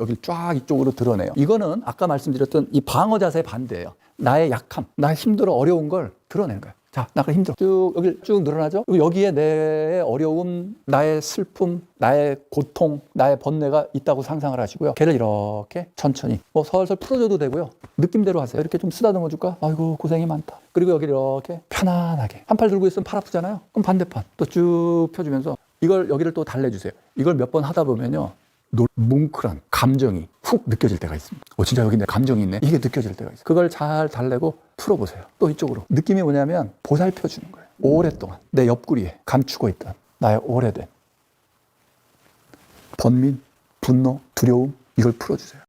여기를 쫙 이쪽으로 드러내요. 이거는 아까 말씀드렸던 이 방어 자세 반대예요. 나의 약함, 나 힘들어 어려운 걸 드러내는 거예요. 자, 나 그래 힘들어. 쭉 여기 쭉 늘어나죠. 그리고 여기에 내 어려움, 나의 슬픔, 나의 고통, 나의 번뇌가 있다고 상상을 하시고요. 걔를 이렇게 천천히 뭐 설설 풀어줘도 되고요. 느낌대로 하세요. 이렇게 좀 쓰다듬어 줄까? 아이고 고생이 많다. 그리고 여기 이렇게 편안하게 한 팔 들고 있으면 팔 아프잖아요. 그럼 반대판 또쭉 펴주면서 이걸 여기를 또 달래주세요. 이걸 몇 번 하다 보면요. 노- 뭉클한 감정이 훅 느껴질 때가 있습니다. 어, 진짜 여기 내 감정이 있네. 이게 느껴질 때가 있어요. 그걸 잘 달래고 풀어보세요. 또 이쪽으로. 느낌이 뭐냐면 보살펴 주는 거예요. 오랫동안 내 옆구리에 감추고 있던 나의 오래된 번민, 분노, 두려움 이걸 풀어주세요.